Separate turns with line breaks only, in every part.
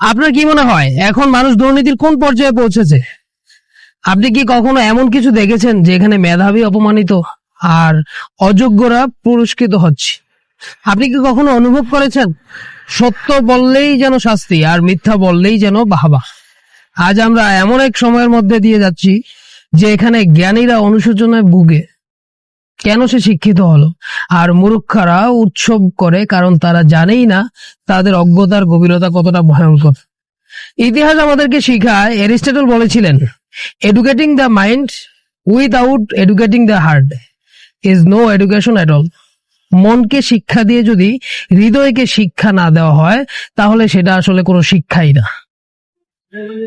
আপনার কি মনে হয়, এখন মানুষ দুর্নীতির কোন পর্যায়ে পৌঁছেছে? আপনি কি কখনো এমন কিছু দেখেছেন যেখানে মেধাবী অপমানিত আর অযোগ্যরা পুরস্কৃত হচ্ছে? আপনি কি কখনো অনুভব করেছেন, সত্য বললেই যেন শাস্তি আর মিথ্যা বললেই যেন বাহবা? আজ আমরা এমন এক সময়ের মধ্যে দিয়ে যাচ্ছি যে এখানে জ্ঞানীরা অনুশোচনায় ভুগে। কেন সে শিক্ষিত হলো? আর মূর্খারা উৎসব করে কারণ তারা জানেই না তাদের অজ্ঞতার গভীরতা কতটা ভয়ঙ্কর। ইতিহাস আমাদেরকে শিখায়, এরিস্টটল বলেছিলেন educating the mind without educating the heart is no education at all মনকে শিক্ষা দিয়ে যদি হৃদয়কে শিক্ষা না দেওয়া হয়, তাহলে সেটা আসলে কোনো শিক্ষাই না।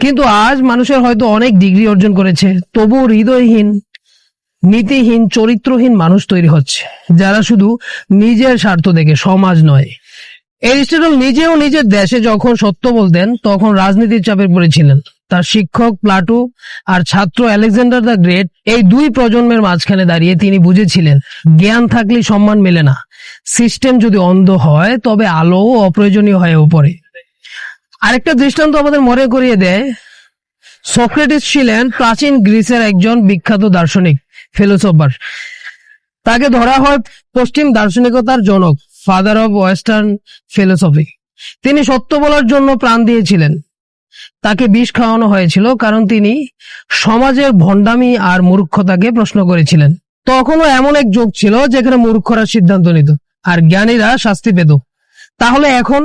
কিন্তু আজ মানুষের হয়তো অনেক ডিগ্রি অর্জন করেছে, তবুও হৃদয়হীন। নীতিহীন, চরিত্রহীন মানুষ তৈরি হচ্ছে, যারা শুধু নিজের স্বার্থ দেখে সমাজ নয়। এরিস্টটল নিজেও নিজের দেশে যখন সত্য বলতেন, তখন রাজনীতির চাপে পড়েছিলেন। তার শিক্ষক প্লাটু আর ছাত্র আলেকজান্ডার দ্য গ্রেট এই দুই প্রজন্মের মাঝখানে দাঁড়িয়ে তিনি বুঝেছিলেন, জ্ঞান থাকলেই সম্মান মেলে না। সিস্টেম যদি অন্ধ হয়, তবে আলো অপ্রয়োজনীয় হয়েও পড়ে আরেকটা দৃষ্টান্ত আমাদের মনে করিয়ে দেয় সক্রেটিস ছিলেন প্রাচীন গ্রিসের একজন বিখ্যাত দার্শনিক, ফিলোসফার। তাকে ধরা হয় পশ্চিম দার্শনিকতার জনক ফাদার অব ওয়েস্টার্ন ফিলোসফি তিনি সত্য বলার জন্য প্রাণ দিয়েছিলেন। তাকে বিষ খাওয়ানো হয়েছিল কারণ তিনি সমাজের ভণ্ডামি আর মূর্খতাকে প্রশ্ন করেছিলেন। তখনও এমন এক যুগ ছিল যেখানে মূর্খরা সিদ্ধান্ত নিত আর জ্ঞানীরা শাস্তি পেত। তাহলে এখন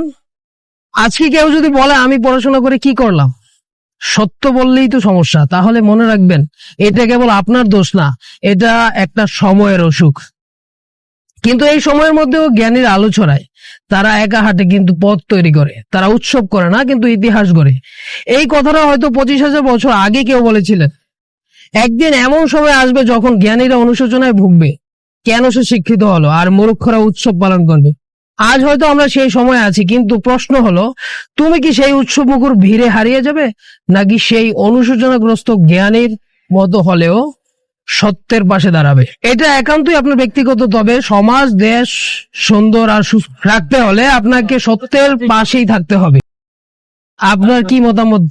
আজকে কেউ যদি বলে আমি পড়াশোনা করে কি করলাম? সত্য বললেই তো সমস্যা। তাহলে মনে রাখবেন, এটা কেবল আপনার দোষ না, এটা একটা সময়ের অসুখ। কিন্তু এই সময়ের মধ্যেও জ্ঞানীর আলো ছড়ায়। তারা একা হাতে কিন্তু পথ তৈরি করে, তারা উৎসব করে না, কিন্তু ইতিহাস গড়ে। এই কথাটা হয়তো পঁচিশ হাজার বছর আগে কেউ বলেছিলেন। একদিন এমন সময় আসবে যখন জ্ঞানীরা অনুশোচনায় ভুগবে, কেন সে শিক্ষিত হলো, আর মূর্খরা উৎসব পালন করবে? আজ হয়তো আমরা সেই সময় আছি, কিন্তু প্রশ্ন হলো, তুমি কি সেই উৎসব মুখর ভিড়ে হারিয়ে যাবে? নাকি সেই অনুশোচনাগ্রস্ত জ্ঞানীর মতো হলেও সত্যের পাশে দাঁড়াবে? এটা একান্তই আপনার ব্যক্তিগত, তবে সমাজ, দেশ, সুন্দর আর সুস্থ রাখতে হলে আপনাকে সত্যের পাশেই থাকতে হবে। আপনার কি মতামত?